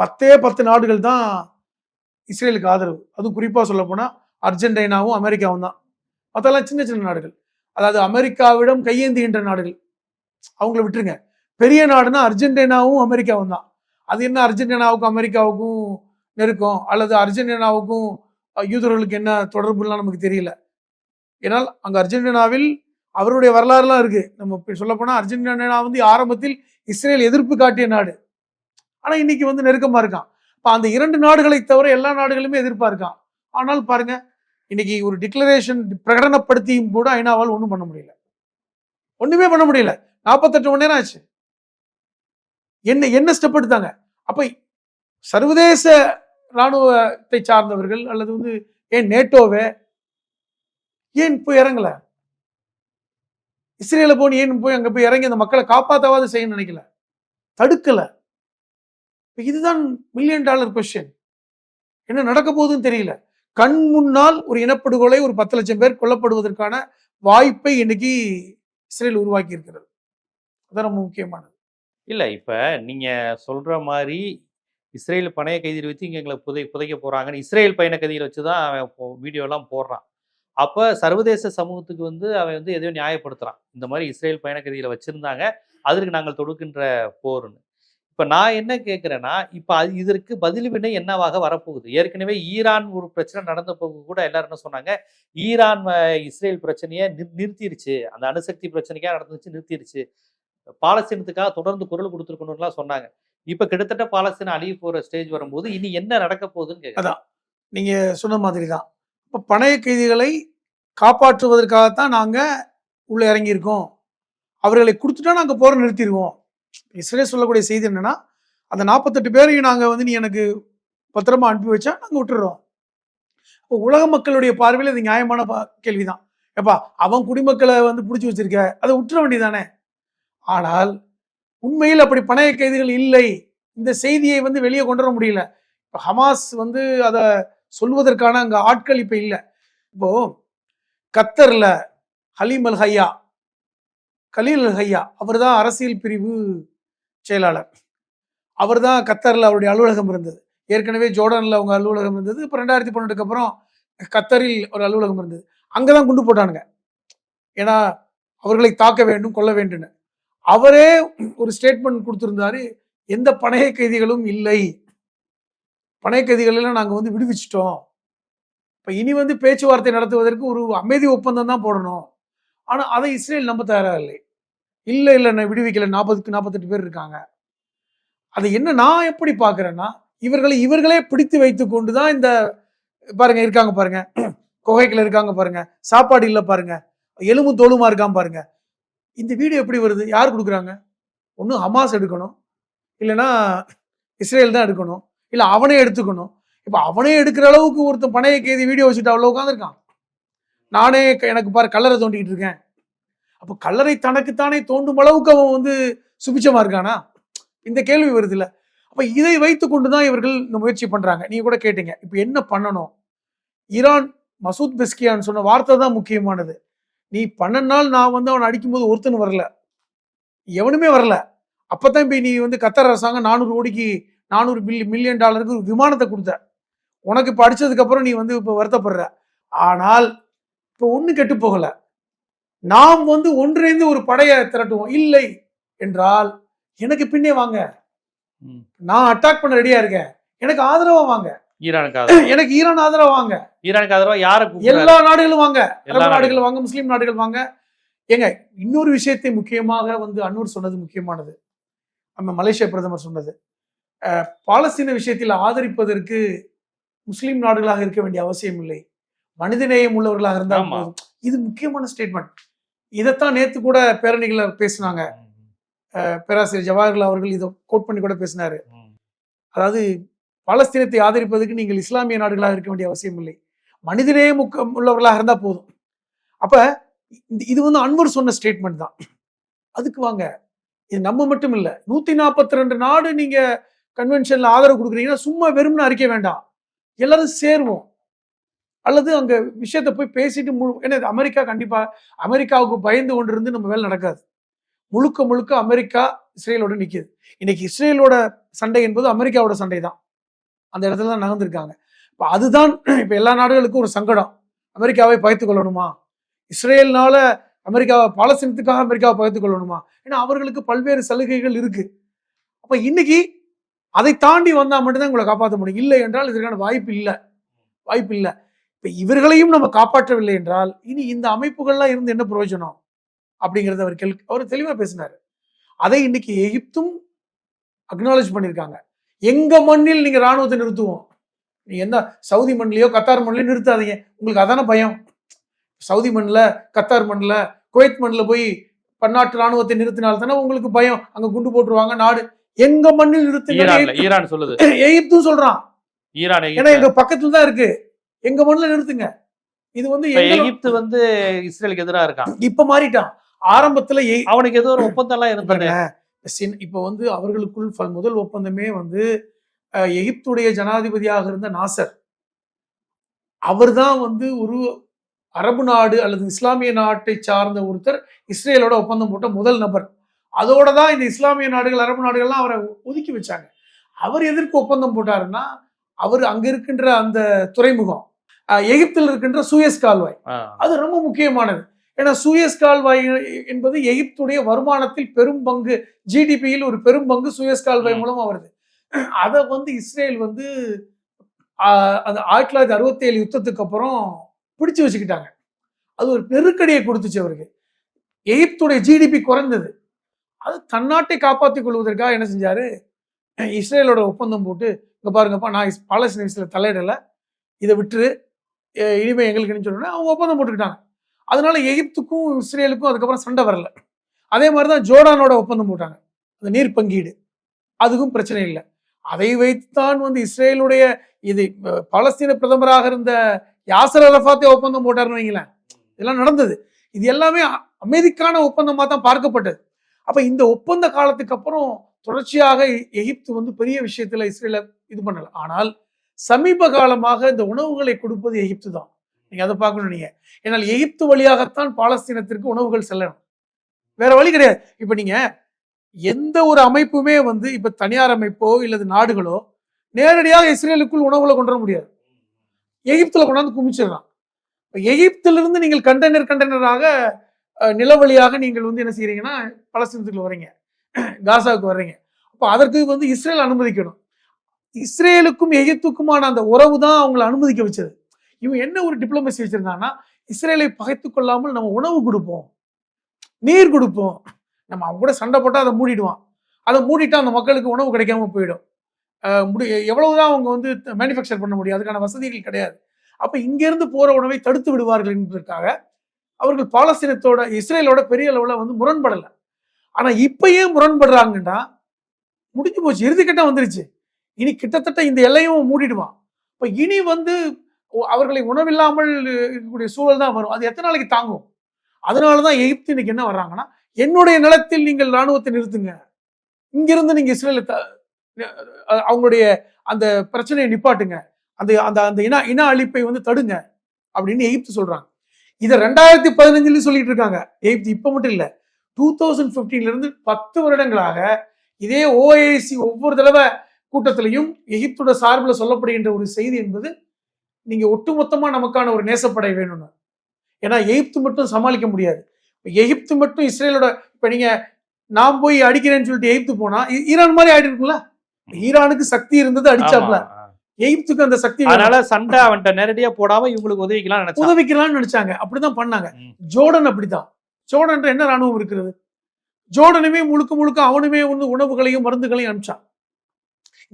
பத்தே பத்து நாடுகள் தான் இஸ்ரேலுக்கு ஆதரவு. அதுவும் குறிப்பாக சொல்ல போனால் அர்ஜென்டினாவும் அமெரிக்காவும் தான். மற்றெல்லாம் சின்ன சின்ன நாடுகள். அதாவது அமெரிக்காவிடம் கையேந்துகின்ற நாடுகள். அவங்கள விட்டுருங்க. பெரிய நாடுனா அர்ஜென்டினாவும் அமெரிக்காவும் தான். அது என்ன அர்ஜென்டினாவுக்கும் அமெரிக்காவுக்கும் நெருக்கம்? அல்லது அர்ஜென்டினாவுக்கும் யூதர்களுக்கு என்ன தொடர்புலாம் நமக்கு தெரியல. ஏன்னால் அங்கே அர்ஜென்டினாவில் அவருடைய வரலாறுலாம் இருக்குது நம்ம இப்போ சொல்லப்போனால் அர்ஜென்டினா வந்து ஆரம்பத்தில் இஸ்ரேல் எதிர்ப்பு காட்டிய நாடு. ஆனால் இன்னைக்கு வந்து நெருக்கமாக இருக்கான். இப்போ அந்த இரண்டு நாடுகளை தவிர எல்லா நாடுகளுமே எதிர்பார்க்கலாம். ஆனால் பாருங்க இன்னைக்கு ஒரு டிக்ளரேஷன் பிரகடனப்படுத்தியும் கூட ஐநாவால் ஒன்றும் பண்ண முடியல. ஒன்றுமே பண்ண முடியல. நாற்பத்தெட்டு மணி நேரம் ஆச்சு. என்ன என்ன ஸ்டெப் எடுத்தாங்க? அப்ப சர்வதேச இராணுவத்தை சார்ந்தவர்கள் அல்லது வந்து ஏன் நேட்டோவே ஏன் போய் இறங்கல? இஸ்ரேல போய் ஏன் போய் அங்க போய் இறங்கி அந்த மக்களை காப்பாத்தாவது செய்யணும்னு நினைக்கல? தடுக்கல. இப்போ இதுதான் மில்லியன் டாலர் கொஸ்டின் என்ன நடக்க போகுதுன்னு தெரியல. கண் முன்னால் ஒரு இனப்படுகொலை ஒரு பத்து லட்சம் பேர் கொல்லப்படுவதற்கான வாய்ப்பை இன்னைக்கு இஸ்ரேல் உருவாக்கி இருக்கிறது. அதான் ரொம்ப முக்கியமானது. இல்லை இப்போ நீங்கள் சொல்கிற மாதிரி இஸ்ரேல் பணைய கைதியில் வச்சு இங்கே எங்களை புதை புதைக்க போகிறாங்கன்னு இஸ்ரேல் பயண கைதியில் வச்சு தான் அவன் வீடியோலாம் போடுறான். அப்போ சர்வதேச சமூகத்துக்கு வந்து அவன் வந்து எதையோ நியாயப்படுத்துகிறான் இந்த மாதிரி இஸ்ரேல் பயண கைதியில் வச்சுருந்தாங்க. அதற்கு நாங்கள் தொடுக்கின்ற போர்னு இப்போ நான் என்ன கேட்குறேன்னா இப்போ அது இதற்கு பதில் வினை என்னவாக வரப்போகுது? ஏற்கனவே ஈரான் ஒரு பிரச்சனை நடந்த போது கூட எல்லாரும் என்ன சொன்னாங்க ஈரான் இஸ்ரேல் பிரச்சனையை நிறு- நிறுத்திருச்சு. அந்த அணுசக்தி பிரச்சனைக்காக நடந்துச்சு நிறுத்திருச்சு. பாலஸ்தீனத்துக்காக தொடர்ந்து குரல் கொடுத்துருக்கணும்லாம் சொன்னாங்க. இப்போ கிட்டத்தட்ட பாலஸ்தீனம் அழிய போகிற ஸ்டேஜ் வரும்போது இனி என்ன நடக்க போகுதுன்னு கேக்குறேன். நீங்கள் சொன்ன மாதிரி தான் இப்போ பணைய கைதிகளை காப்பாற்றுவதற்காகத்தான் நாங்கள் உள்ளே இறங்கியிருக்கோம். அவர்களை கொடுத்துட்டா நாங்கள் போகிற நிறுத்திடுவோம் இஸ்ரேல் சொல்லக்கூடிய செய்தி என்னன்னா அந்த நாற்பத்தெட்டு பேரையும் நாங்கள் வந்து நீ எனக்கு பத்திரமா அனுப்பி வச்சா நாங்கள் விட்டுறோம். இப்போ உலக மக்களுடைய பார்வையில் இது நியாயமான பா- கேள்விதான். ஏப்பா அவன் குடிமக்களை வந்து பிடிச்சி வச்சிருக்க அதை விட்டுற வேண்டியதானே ஆனால் உண்மையில் அப்படி பணைய கைதிகள் இல்லை. இந்த செய்தியை வந்து வெளியே கொண்டு வர முடியல. இப்போ ஹமாஸ் வந்து அதை சொல்வதற்கான அங்கே ஆட்கள் இப்போ இல்லை. இப்போ கத்தர்ல ஹலீம் அல் ஹையா கலீல் ஹையா அவர் தான் அரசியல் பிரிவு செயலாளர். அவர் தான் கத்தரில் அவருடைய அலுவலகம் இருந்தது. ஏற்கனவே ஜோர்டனில் அவங்க அலுவலகம் இருந்தது. இப்போ ரெண்டாயிரத்தி பன்னெண்டுக்கு அப்புறம் கத்தரில் ஒரு அலுவலகம் இருந்தது. அங்கே தான் குண்டு போட்டானுங்க. ஏன்னா அவர்களை தாக்க வேண்டும் கொல்ல வேண்டும் அவரே ஒரு ஸ்டேட்மெண்ட் கொடுத்துருந்தாரு எந்த பணைய கைதிகளும் இல்லை. பணைய கைதிகளெல்லாம் நாங்கள் வந்து விடுவிச்சிட்டோம். இப்போ இனி வந்து பேச்சுவார்த்தை நடத்துவதற்கு ஒரு அமைதி ஒப்பந்தம் தான் போடணும். ஆனால் அதை இஸ்ரேல் நம்ப தயாராக இல்லை. இல்லை இல்லை நான் விடுவிக்கல. நாற்பதுக்கு நாற்பத்தெட்டு பேர் இருக்காங்க. அதை என்ன நான் எப்படி பார்க்குறேன்னா இவர்களை இவர்களே பிடித்து வைத்து கொண்டு தான் இந்த பாருங்க இருக்காங்க பாருங்க. குகைக்குள்ள இருக்காங்க பாருங்க. சாப்பாடு இல்லை பாருங்க. எலும்பு தோலுமா இருக்கான் பாருங்க. இந்த வீடியோ எப்படி வருது? யார் கொடுக்குறாங்க? ஒன்று ஹமாஸ் எடுக்கணும். இல்லைன்னா இஸ்ரேல் தான் எடுக்கணும். இல்லை அவனே எடுத்துக்கணும். இப்போ அவனே எடுக்கிற அளவுக்கு ஒருத்தன் பணைய கேதி வீடியோ வச்சுட்டு அவ்வளோ உட்காந்துருக்கான் நானே க- எனக்கு பாரு கல்லறை தோண்டிக்கிட்டு இருக்கேன். அப்போ கல்லறை தனக்குத்தானே தோண்டும் அளவுக்கு அவன் வந்து சுபிச்சமா இருக்கானா? இந்த கேள்வி வருது இல்லை. அப்போ இதை வைத்து கொண்டு தான் இவர்கள் இந்த முயற்சி பண்ணுறாங்க நீங்கள் கூட கேட்டீங்க. இப்போ என்ன பண்ணணும்? ஈரான் மசூத் பெஸ்கியான்னு சொன்ன வார்த்தை தான் முக்கியமானது. நீ பன்னெண்டு நாள் நான் வந்து அவனை அடிக்கும்போது ஒருத்தன் வரல. எவனுமே வரல. அப்பதான் போய் நீ வந்து கத்தர் அரசாங்கம் நானூறு கோடிக்கு நானூறு மில்லி மில்லியன் டாலருக்கு ஒரு விமானத்தை கொடுத்த. உனக்கு இப்போ அடித்ததுக்கப்புறம் நீ வந்து இப்போ வருத்தப்படுற. ஆனால் இப்போ ஒன்றும் கெட்டு போகலை. நாம் வந்து ஒன்றிணைந்து ஒரு படையை திரட்டுவோம். இல்லை என்றால் எனக்கு பின்னே வாங்க. நான் அட்டாக் பண்ண ரெடியா இருக்கேன். எனக்கு ஆதரவா வாங்க. ஈரானுக்கு எனக்கு ஈரான் ஆதரவா வாங்க. ஈரானுக்கு ஆதரவா? யாரை கூப்பிடுறாரு? எல்லா நாடுகளும் வாங்க. எல்லா நாடுகள் நாடுகளும். வாங்க முஸ்லீம் நாடுகள் வாங்க. ஏங்க இன்னொரு விஷயத்தை முக்கியமாக வந்து அன்னூர் சொன்னது முக்கியமானது. நம்ம மலேசிய பிரதமர் சொன்னது. பாலஸ்தீன விஷயத்தில் ஆதரிப்பதற்கு முஸ்லீம் நாடுகளாக இருக்க வேண்டிய அவசியம் இல்லை. மனிதநேயம் உள்ளவர்களாக இருந்தால் இது முக்கியமான ஸ்டேட்மெண்ட் இதைத்தான் நேத்து கூட பேரணிகள் பேசினாங்க. பேராசிரியர் ஜவஹர்லால் அவர்கள் இதை கோட் பண்ணி கூட பேசினார். அதாவது பாலஸ்தீனத்தை ஆதரிப்பதற்கு நீங்கள் இஸ்லாமிய நாடுகளாக இருக்க வேண்டிய அவசியம் இல்லை. மனிதனே முக்க உள்ளவர்களாக இருந்தா போதும். அப்ப இது வந்து அன்வர் சொன்ன ஸ்டேட்மெண்ட் தான். அதுக்கு வாங்க. இது நம்ம மட்டும் இல்லை. நூத்தி நாற்பத்தி ரெண்டு நாடு நீங்க கன்வென்ஷனில் ஆதரவு கொடுக்குறீங்கன்னா சும்மா வெறும்னு அறிக்கை வேண்டாம். எல்லாரும் சேருவோம். அல்லது அங்க விஷயத்த போய் பேசிட்டு முழு ஏன்னா அமெரிக்கா கண்டிப்பா அமெரிக்காவுக்கு பயந்து கொண்டு இருந்து நம்ம வேலை நடக்காது. முழுக்க முழுக்க அமெரிக்கா இஸ்ரேலோட நிற்கிது இன்னைக்கு இஸ்ரேலோட சண்டை என்பது அமெரிக்காவோட சண்டை தான். அந்த இடத்துல தான் நகர்ந்துருக்காங்க இப்போ அதுதான் இப்போ எல்லா நாடுகளுக்கும் ஒரு சங்கடம். அமெரிக்காவை பயத்து கொள்ளணுமா? இஸ்ரேல்னால அமெரிக்காவை பாலஸ்தீனத்துக்காக அமெரிக்காவை பகிர்ந்து கொள்ளணுமா? ஏன்னா அவர்களுக்கு பல்வேறு சலுகைகள் இருக்கு. அப்ப இன்னைக்கு அதை தாண்டி வந்தா மட்டும்தான் உங்களை காப்பாற்ற முடியும். இல்லை என்றால் இதற்கான வாய்ப்பு இல்லை. வாய்ப்பு இல்லை. இப்ப இவர்களையும் நம்ம காப்பாற்றவில்லை என்றால் இனி இந்த அமைப்புகள்லாம் இருந்து என்ன பிரயோஜனம்? அப்படிங்கறத அவர் கேள் அவர் தெளிவா பேசினாரு. அதை இன்னைக்கு எகிப்தும் அக்னாலேஜ் பண்ணியிருக்காங்க. எங்க மண்ணில் நீங்க ராணுவத்தை நிறுத்துவோம்? நீ எந்த சவுதி மண்ணிலையோ கத்தார் மண்ணிலையோ நிறுத்தாதீங்க. உங்களுக்கு அதான பயம்? சவுதி மண்ணில் கத்தார் மண்ணில் குவைத் மண்ணில் போய் பன்னாட்டு ராணுவத்தை நிறுத்தினால்தானே உங்களுக்கு பயம்? அங்க குண்டு போட்டுருவாங்க நாடு. எங்க மண்ணில் ஈரான்ல ஈரான் சொல்லுது. எகிப்தும் சொல்றான். ஈரான் ஏன்னா. எங்க பக்கத்துல தான் இருக்கு. எங்க மண்ணில் நிறுத்துங்க. இது வந்து எகிப்து வந்து இஸ்ரேலுக்கு எதிரா இருக்கான். இப்ப மாறிட்டான். ஆரம்பத்துல அவனுக்கு ஏதோ ஒரு ஒப்பந்தம் எல்லாம் இருந்தது. இப்ப வந்து அவர்களுக்குள் முதல் ஒப்பந்தமே வந்து எகிப்துடைய ஜனாதிபதியாக இருந்த நாசர். அவர்தான் வந்து ஒரு அரபு நாடு அல்லது இஸ்லாமிய நாட்டை சார்ந்த ஒருத்தர் இஸ்ரேலோட ஒப்பந்தம் போட்ட முதல் நபர். அதோட தான் இந்த இஸ்லாமிய நாடுகள் அரபு நாடுகள்லாம் அவரை ஒதுக்கி வச்சாங்க. அவர் எதற்கு ஒப்பந்தம் போட்டாருன்னா அவர் அங்க இருக்கின்ற அந்த துறைமுகம் எகிப்தில் இருக்கின்ற சூயஸ் கால்வாய். அது ரொம்ப முக்கியமானது. ஏன்னா சூயஸ் கால்வாய் என்பது எகிப்துடைய வருமானத்தில் பெரும் பங்கு ஜிடிபியில் ஒரு பெரும் பங்கு சூயஸ் கால்வாய். மூலமா வருது. அதை வந்து இஸ்ரேல் வந்து அந்த ஆயிரத்தி தொள்ளாயிரத்தி அறுபத்தி ஏழு யுத்தத்துக்கு அப்புறம் பிடிச்சு வச்சுக்கிட்டாங்க. அது ஒரு நெருக்கடியை கொடுத்துச்சு அவருக்கு. எகிப்துடைய ஜிடிபி குறைந்தது. அது தன்னாட்டை காப்பாற்றிக் கொள்வதற்காக என்ன செஞ்சாரு? இஸ்ரேலோட ஒப்பந்தம் போட்டு இங்க பாருங்கப்பா நான் பாலஸ்தீன விஷயத்துல தலையிடல. இதை விட்டுரு. எ- இனிமே எங்களுக்கு அவங்க ஒப்பந்தம் போட்டுக்கிட்டாங்க. அதனால எகிப்துக்கும் இஸ்ரேலுக்கும் அதுக்கப்புறம் சண்டை வரல. அதே மாதிரி தான் ஜோர்டானோட ஒப்பந்தம் போட்டாங்க. அந்த நீர் பங்கீடு. அதுக்கும் பிரச்சனை இல்லை. அதை வைத்துத்தான் வந்து இஸ்ரேலுடைய இது பலஸ்தீன பிரதமராக இருந்த யாசர் அரஃபாத்தே ஒப்பந்தம் போட்டாருன்னு வைங்களேன். இதெல்லாம் நடந்தது. இது எல்லாமே அமைதிக்கான ஒப்பந்தமாக தான் பார்க்கப்பட்டது. அப்போ இந்த ஒப்பந்த காலத்துக்கு அப்புறம் தொடர்ச்சியாக எகிப்து வந்து பெரிய விஷயத்தில் இஸ்ரேலை இது பண்ணலை. ஆனால் சமீப காலமாக இந்த உணவுகளை கொடுப்பது எகிப்து தான் நீங்க அதை பார்க்கணும் நீங்க. ஏன்னால் எகிப்து வழியாகத்தான் பாலஸ்தீனத்திற்கு உணவுகள் செல்லணும். வேற வழி கிடையாது. இப்போ நீங்க எந்த ஒரு அமைப்புமே வந்து இப்போ தனியார் அமைப்போ இல்லது நாடுகளோ நேரடியாக இஸ்ரேலுக்குள் உணவுகளை கொண்டு வர முடியாது. எகிப்துல கொண்டாந்து குமிச்சிடலாம். இப்போ எகிப்திலிருந்து நீங்கள் கண்டெய்னர் கண்டெய்னராக நில வழியாக நீங்கள் வந்து என்ன செய்கிறீங்கன்னா பலஸ்தீனத்துக்கு வரீங்க காசாவுக்கு வர்றீங்க. அப்போ அதற்கு வந்து இஸ்ரேல் அனுமதிக்கணும். இஸ்ரேலுக்கும் எகிப்துக்குமான அந்த உறவு தான் அவங்களை அனுமதிக்க வச்சது. இவன் என்ன ஒரு டிப்ளமசி வச்சிருந்தான்னா இஸ்ரேலை பகைத்து கொள்ளாமல் நம்ம உணவு கொடுப்போம். நீர் கொடுப்போம். நம்ம அவங்க கூட சண்டை போட்டால் அதை மூடிடுவான். அதை மூடிட்டா அந்த மக்களுக்கு உணவு கிடைக்காம போயிடும். அஹ் முடி எவ்வளவுதான் அவங்க வந்து மேனுஃபேக்சர் பண்ண முடியும் அதுக்கான வசதிகள் கிடையாது. அப்போ இங்கேருந்து போகிற உணவை தடுத்து விடுவார்கள் என்பதற்காக அவர்கள் பாலஸ்தீனத்தோட இஸ்ரேலோட பெரிய அளவில் வந்து முரண்படலை. ஆனால் இப்போ ஏன் முரண்படுறாங்கன்னா முடிஞ்சு போச்சு. இறுதிக்கட்டம் வந்துருச்சு. இனி கிட்டத்தட்ட இந்த எல்லையும் மூடிடுவான். இப்போ இனி வந்து அவர்களை உணவில்லாமல் இருக்கக்கூடிய சூழல் தான் வரும். அது எத்தனை நாளைக்கு தாங்கும்? அதனால தான் எகிப்து இன்னைக்கு என்ன வர்றாங்கன்னா என்னுடைய நிலத்தில் நீங்கள் ராணுவத்தை நிறுத்துங்க. இங்கிருந்து நீங்கள் இஸ்ரேல த- அவங்களுடைய அந்த பிரச்சனையை நிப்பாட்டுங்க. அந்த அந்த அந்த இன இன அழிப்பை வந்து தடுங்க அப்படின்னு எகிப்து சொல்றாங்க. இதை ரெண்டாயிரத்தி பதினஞ்சுல சொல்லிட்டு இருக்காங்க. எகிப்து இப்போ மட்டும் இல்லை டூ தௌசண்ட் ஃபிஃப்டீன்ல இருந்து பத்து வருடங்களாக இதே ஓஐசி ஒவ்வொரு தடவை கூட்டத்திலையும் எகிப்தோட சார்பில் சொல்லப்படுகின்ற ஒரு செய்தி என்பது நீங்க ஒட்டுமொத்தமா நமக்கான ஒரு நேசப்படை வேணும்னு. ஏன்னா எகிப்து மட்டும் சமாளிக்க முடியாது. எகிப்து மட்டும் இஸ்ரேலோட இப்ப நீங்க நான் போய் அடிக்கிறேன்னு சொல்லிட்டு எகிப்து போனா ஈரான் மாதிரி ஆயிட்டு ஈரானுக்கு சக்தி இருந்தது அடிச்சாப்ல. எகிப்துக்கு அந்த சக்தி. அதனால சண்டை அவன்கிட்ட நேரடியா போடாம இவங்களுக்கு உதவிக்கலாம் நினைச்சான். உதவிக்கலாம்னு நினைச்சாங்க. அப்படிதான் பண்ணாங்க. ஜோர்டன் அப்படிதான் ஜோர்டன் என்ன ராணுவம் இருக்கிறது? ஜோர்டனுமே முழுக்க முழுக்க அவனுமே ஒன்று உணவுகளையும் மருந்துகளையும் அனுப்பிச்சான்.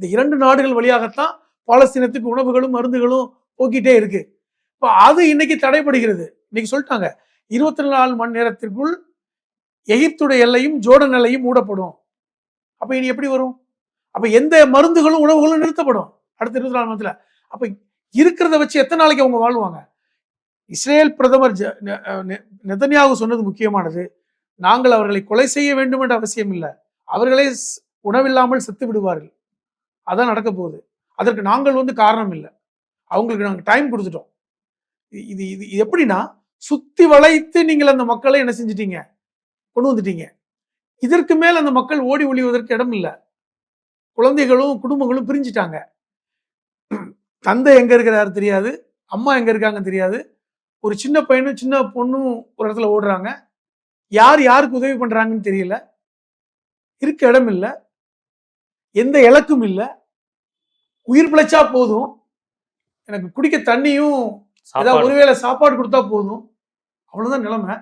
இந்த இரண்டு நாடுகள் வழியாகத்தான் பாலஸ்தீனத்துக்கு உணவுகளும் மருந்துகளும் போக்கிட்டே இருக்கு. இப்போ அது இன்னைக்கு தடைபடுகிறது. இன்னைக்கு சொல்லிட்டாங்க இருபத்தி நாலு மணி நேரத்திற்குள் எகிப்துடைய எல்லையும் ஜோர்டன் எல்லையும் மூடப்படும். அப்போ இனி எப்படி வரும்? அப்போ எந்த மருந்துகளும் உணவுகளும் நிறுத்தப்படும். அடுத்த இருபத்தி நாலு மணி அப்போ இருக்கிறத வச்சு எத்தனை நாளைக்கு அவங்க வாழ்வாங்க? இஸ்ரேல் பிரதமர் ஜ- நெ- நெ- சொன்னது முக்கியமானது. நாங்கள் அவர்களை கொலை செய்ய வேண்டும் என்ற அவசியம் இல்லை. அவர்களே உணவில்லாமல் செத்து விடுவார்கள். அதான் நடக்க போகுது. அதற்கு நாங்கள் வந்து காரணம் இல்லை. அவங்களுக்கு நாங்கள் டைம் கொடுத்துட்டோம். இது இது இது எப்படின்னா சுத்தி வளைத்து நீங்கள் அந்த மக்களை என்ன செஞ்சிட்டீங்க? கொண்டு வந்துட்டீங்க. இதற்கு மேல் அந்த மக்கள் ஓடி ஒழிவதற்கு இடம் இல்லை. குழந்தைகளும் குடும்பங்களும் பிரிஞ்சிட்டாங்க. தந்தை எங்க இருக்கிறாரு தெரியாது. அம்மா எங்க இருக்காங்கன்னு தெரியாது. ஒரு சின்ன பையனும் சின்ன பொண்ணும் ஒரு இடத்துல ஓடுறாங்க. யார் யாருக்கு உதவி பண்றாங்கன்னு தெரியல. இருக்க இடம் இல்லை. எந்த இலக்கும் இல்லை. உயிர் பிழைச்சா போதும். எனக்கு குடிக்க தண்ணியும் ஏதாவது ஒருவேளை சாப்பாடு கொடுத்தா போதும். அவ்வளவுதான் நிலைமை.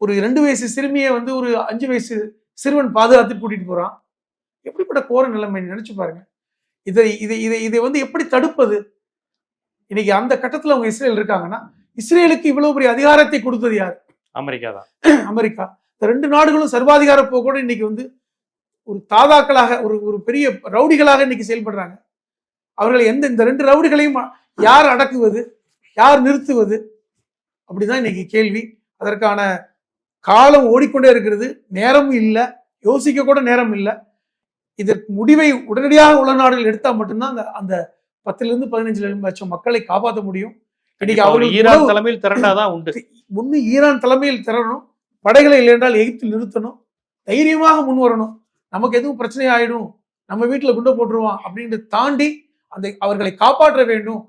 ஒரு ரெண்டு வயசு சிறுமியை வந்து ஒரு அஞ்சு வயசு சிறுவன் பாதுகாத்து கூட்டிட்டு போறான். எப்படிப்பட்ட கோர நிலைமை நினைச்சு பாருங்க. இதை இதை இதை இதை வந்து எப்படி தடுப்பது? இன்னைக்கு அந்த கட்டத்துல அவங்க இஸ்ரேல் இருக்காங்கன்னா இஸ்ரேலுக்கு இவ்வளவு பெரிய அதிகாரத்தை கொடுத்தது யார்? அமெரிக்கா தான். அமெரிக்கா. இந்த ரெண்டு நாடுகளும் சர்வாதிகார போக்கோட இன்னைக்கு வந்து ஒரு தாதாக்களாக ஒரு ஒரு பெரிய ரவுடிகளாக இன்னைக்கு செயல்படுறாங்க. அவர்கள் எந்த இந்த ரெண்டு ரவுடிகளையும் யார் அடக்குவது யார் நிறுத்துவது? அப்படிதான் இன்னைக்கு கேள்வி. அதற்கான காலம் ஓடிக்கொண்டே இருக்கிறது. நேரமும் இல்லை. யோசிக்க கூட நேரம் இல்லை. இதற்கு முடிவை உடனடியாக உள்ள நாடுகள் எடுத்தா மட்டும்தான் அந்த அந்த பத்துல இருந்து பதினஞ்சு லட்சம் மக்களை காப்பாற்ற முடியும். இன்னைக்கு அவர் அவர்கள் ஈரான் தலைமையில் திரண்டாதான் உண்டு. முன்னு ஈரான் தலைமையில் திரணும் படைகளை இல்லை என்றால் எகிப்தில் நிறுத்தணும். தைரியமாக முன் வரணும் நமக்கு எதுவும் பிரச்சனை ஆயிடும் நம்ம வீட்டில் குண்டை போட்டுருவான் அப்படின்னு தாண்டி அந்த அவர்களை காப்பாற்ற வேண்டும்.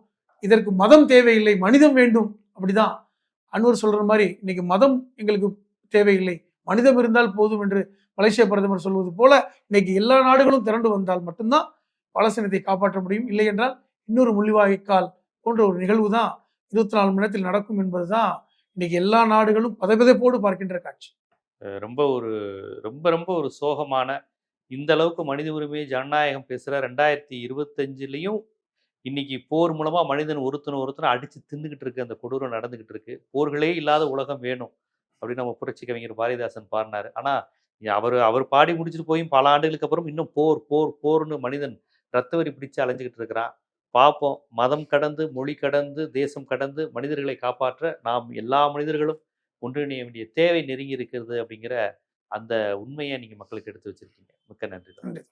இதற்கு மதம் தேவையில்லை மனிதம் வேண்டும். அப்படிதான் அன்வர் சொல்ற மாதிரி இன்னைக்கு மதம் எங்களுக்கு தேவையில்லை. மனிதம் இருந்தால் போதும் என்று மலேசிய பிரதமர் சொல்வது போல இன்னைக்கு எல்லா நாடுகளும் திரண்டு வந்தால் மட்டும்தான் பாலஸ்தீனத்தை காப்பாற்ற முடியும். இல்லை என்றால் இன்னொரு முள்ளிவாய்க்கால் போன்ற ஒரு நிகழ்வு தான் இருபத்தி நாலு மணி நேரத்தில் நடக்கும் என்பதுதான் இன்னைக்கு எல்லா நாடுகளும் பதவிதைப்போடு பார்க்கின்ற காட்சி. ரொம்ப ஒரு ரொம்ப ரொம்ப ஒரு சோகமான இந்த அளவுக்கு மனித உரிமை ஜனநாயகம் பேசுகிற ரெண்டாயிரத்தி இருபத்தஞ்சிலையும் இன்னைக்கு போர் மூலமாக மனிதன் ஒருத்தனை ஒருத்தனை அடித்து தின்னுக்கிட்டு இருக்கு அந்த கொடூரம் நடந்துக்கிட்டு இருக்கு. போர்களே இல்லாத உலகம் வேணும் அப்படின்னு நம்ம புரட்சி கவிஞர் பாரதிதாசன் பாடினார். ஆனால் அவர் அவர் பாடி முடிச்சுட்டு போய் பல ஆண்டுகளுக்கு அப்புறம் இன்னும் போர் போர் போர்னு மனிதன் ரத்த வரி பிடிச்சு அலைஞ்சிக்கிட்டு இருக்கிறான். பார்ப்போம் மதம் கடந்து மொழி கடந்து தேசம் கடந்து மனிதர்களை காப்பாற்ற நாம் எல்லா மனிதர்களும் ஒன்றிணைய வேண்டிய தேவை நெருங்கி இருக்கிறது அப்படிங்கிற அந்த உண்மையை நீங்க மக்களுக்கு எடுத்து வச்சிருக்கீங்க மிக்க நன்றி நன்றி.